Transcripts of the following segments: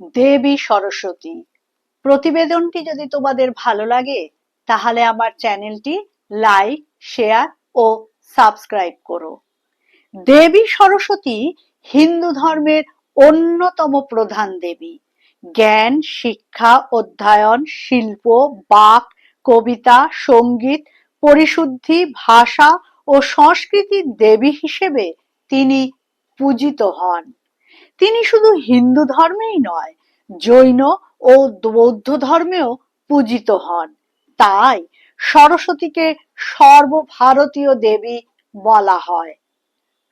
দেবী সরস্বতী, প্রতিবেদনটি যদি তোমাদের ভালো লাগে, তাহলে আমার চ্যানেলটি লাইক, শেয়ার ও সাবস্ক্রাইব করো। দেবী সরস্বতী হিন্দু ধর্মের অন্যতম প্রধান দেবী। জ্ঞান, শিক্ষা, অধ্যয়ন, শিল্প, বাক, কবিতা, সংগীত, পরিশুদ্ধি, ভাষা ও সংস্কৃতির দেবী হিসেবে তিনি পূজিত হন। তিনি শুধু হিন্দু ধর্মেই নয়, জৈন ও বৌদ্ধ ধর্মেও পূজিত হন। তাই সরস্বতীকে সর্বভারতীয় দেবী বলা হয়।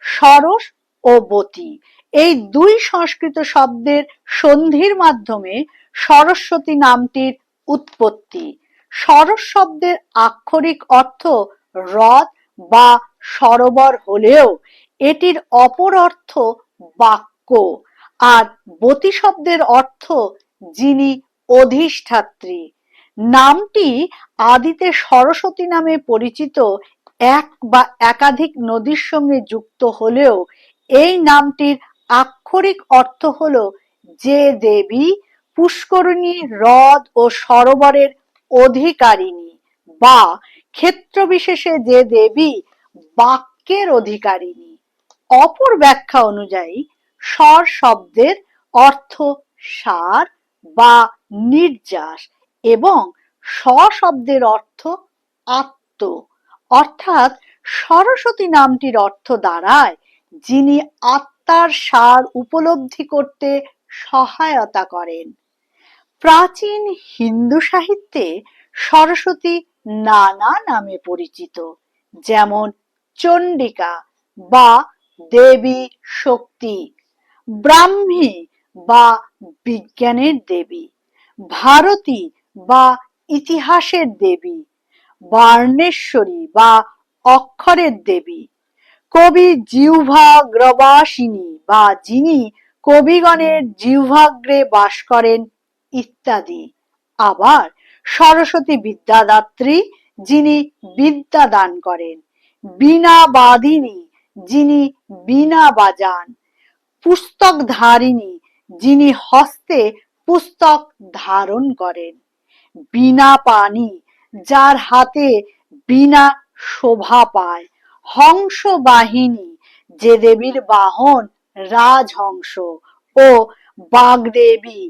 সরস ও বতী, এই দুই সংস্কৃত শব্দের সন্ধির মাধ্যমে সরস্বতী নামটির উৎপত্তি। সরস শব্দের আক্ষরিক অর্থ হ্রদ বা সরোবর হলেও এটির অপর অর্থ বাক্য। আর বতী শব্দের অর্থ যিনি অধিষ্ঠাত্রী। নামটি আদিতে সরস্বতী নামে পরিচিত এক বা একাধিক নদীর সঙ্গে যুক্ত হলেও এই নামটির আক্ষরিক অর্থ হল যে দেবী, পুষ্করিণী, হ্রদ ও সরোবরের অধিকারিণী বা ক্ষেত্র বিশেষে যে দেবী, বাক্যের অধিকারিণী। অপর ব্যাখ্যা অনুযায়ী স্বর শব্দের অর্থ সার বা নির্যাস এবং স শব্দের অর্থ আত্ম। অর্থাৎ সরস্বতী নামটির অর্থ দাঁড়ায় যিনি আত্মার সার উপলব্ধি করতে সহায়তা করেন। প্রাচীন হিন্দু সাহিত্যে সরস্বতী নানা নামে পরিচিত, যেমন চণ্ডিকা বা দেবী শক্তি। ব্রাহ্মী বা বিজ্ঞানের দেবী, ভারতী বা ইতিহাসের দেবী, বার্ণেশ্বরী বা অক্ষরের দেবী, কবি জিহ্বাগ্রবাসিনী বা যিনি কবিগণের জিহ্বাগ্রে বাস করেন ইত্যাদি। আবার সরস্বতী বিদ্যাদাত্রী যিনি বিদ্যা দান করেন, বীণাবাদিনী যিনি বীণা বাজান পুস্তক ধারিণী যিনি হস্তে পুস্তক ধারণ করেন। বীণা পানি যার হাতে বীণা শোভা পায়। হংস বাহিনী যে দেবীর বাহন রাজহংস ও বাগদেবী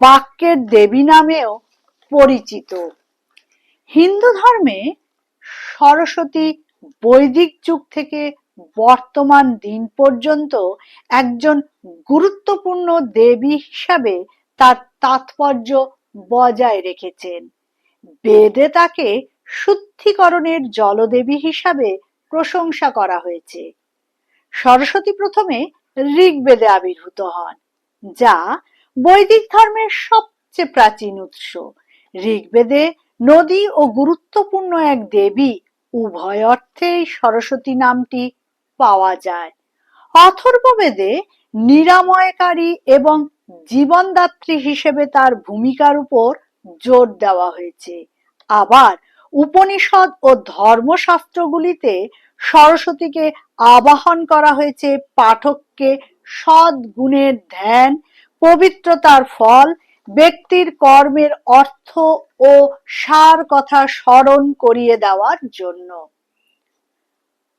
বাক্যের দেবী নামেও পরিচিত। হিন্দু ধর্মে সরস্বতী বৈদিক যুগ থেকে বর্তমান দিন পর্যন্ত একজন গুরুত্বপূর্ণ দেবী হিসাবে তার তাৎপর্য বজায় রেখেছেন। বেদে তাকে শুদ্ধিকরণের জলদেবী হিসাবে প্রশংসা করা হয়েছে। সরস্বতী প্রথমে ঋগ্বেদে আবির্ভূত হন, যা বৈদিক ধর্মের সবচেয়ে প্রাচীন উৎস। ঋগ্বেদে নদী ও গুরুত্বপূর্ণ এক দেবী, উভয় অর্থেই সরস্বতী নামটি পাওয়া যায়। অথর্ববেদে নিরাময়কারী এবং জীবনদাত্রী হিসেবে তার ভূমিকার উপর জোর দেওয়া হয়েছে। আবার উপনিষদ ও ধর্মশাস্ত্রগুলিতে সরস্বতীকে আবাহন করা হয়েছে পাঠককে সৎ গুণের ধ্যান, পবিত্রতার ফল, ব্যক্তির কর্মের অর্থ ও সার কথা স্মরণ করিয়ে দেওয়ার জন্য।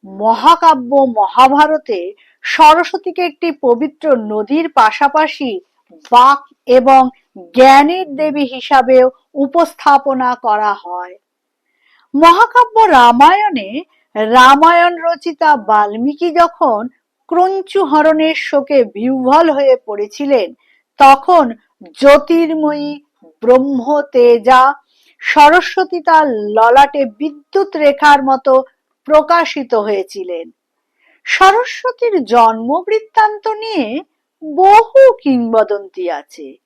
মহাকাব্য মহাভারতে সরস্বতীকে একটি পবিত্র নদীর পাশাপাশি বাক এবং জ্ঞানের দেবী হিসাবেও উপস্থাপনা করা হয়। মহাকাব্য রামায়ণে রামায়ণ রচিতা বাল্মীকি যখন ক্রঞ্চু হরণের শোকে বিহ্বল হয়ে পড়েছিলেন, তখন জ্যোতির্ময়ী ব্রহ্ম তেজা সরস্বতী তার ললাটে বিদ্যুৎ রেখার মতো প্রকাশিত হয়েছিলেন। সরস্বতীর জন্ম বৃত্তান্ত নিয়ে বহু কিংবদন্তি আছে।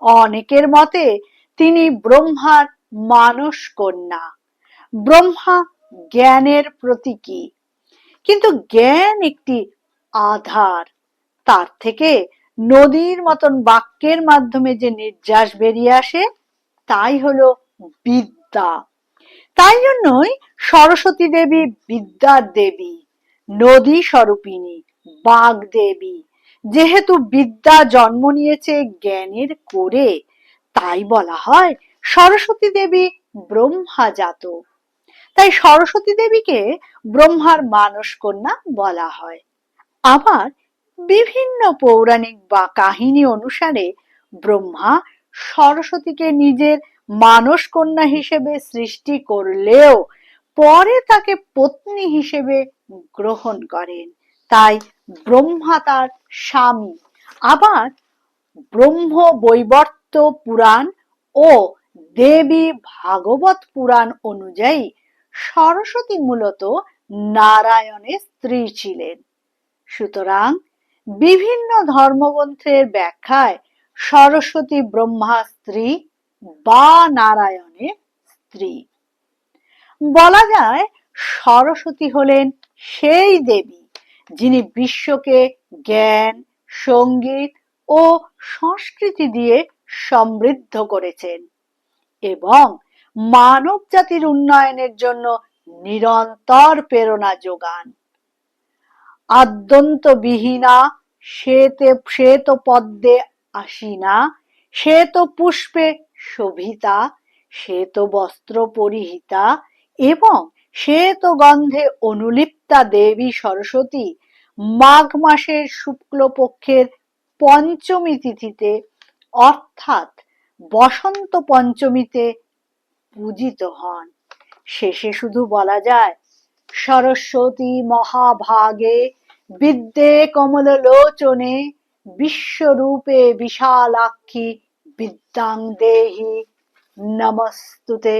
অনেকের মতে তিনি ব্রহ্মার মানস কন্যা ব্রহ্মা জ্ঞানের প্রতীকী। কিন্তু জ্ঞান একটি আধার। তার থেকে নদীর মতন বাক্যের মাধ্যমে যে নির্যাস বেরিয়ে আসে, তাই হলো বিদ্যা। তাই জন্যই সরস্বতী দেবী বিদ্যার দেবী, নদী স্বরূপিণী বাগ দেবী। যেহেতু বিদ্যা জন্ম নিয়েছে জ্ঞানের করে, তাই বলা হয় সরস্বতী দেবী ব্রহ্মাজাত। তাই সরস্বতী দেবীকে ব্রহ্মার মানস কন্যা বলা হয়। আবার বিভিন্ন পৌরাণিক বা কাহিনী অনুসারে ব্রহ্মা সরস্বতীকে নিজের মানস কন্যা হিসেবে সৃষ্টি করলেও পরে তাকে পত্নী হিসেবে গ্রহণ করেন। তাই ব্রহ্মা তার স্বামী। আবার ব্রহ্ম বৈবর্ত পুরাণ ও দেবী ভাগবত পুরাণ অনুযায়ী সরস্বতী মূলত নারায়ণের স্ত্রী ছিলেন। সুতরাং বিভিন্ন ধর্মগ্রন্থের ব্যাখ্যায় সরস্বতী ব্রহ্মা স্ত্রী বা নারায়ণের স্ত্রী। বলা যায় সরস্বতী হলেন সেই দেবী যিনি বিশ্বকে জ্ঞান, সংগীত ও সংস্কৃতি দিয়ে সমৃদ্ধ করেছেন এবং মানব জাতির উন্নয়নের জন্য নিরন্তর প্রেরণা যোগান। আদ্যন্ত বিহীনা শ্বেতে শ্বেত পদ্মে আসিনা শ্বেত পুষ্পে শোভিতা শ্বেত বস্ত্র পরিহিতা এবং শ্বেত গন্ধে অনুলিপ্তা দেবী সরস্বতী। মাঘ মাসের শুক্লপক্ষের পঞ্চমী তিথিতে অর্থাৎ বসন্ত পঞ্চমীতে পূজিত হন। শেষে শুধু বলা যায়, সরস্বতী মহাভাগে বিদ্যে কমল লোচনে বিশ্বরূপে বিশালাক্ষী বিদ্যাং দেহি নমস্তুতে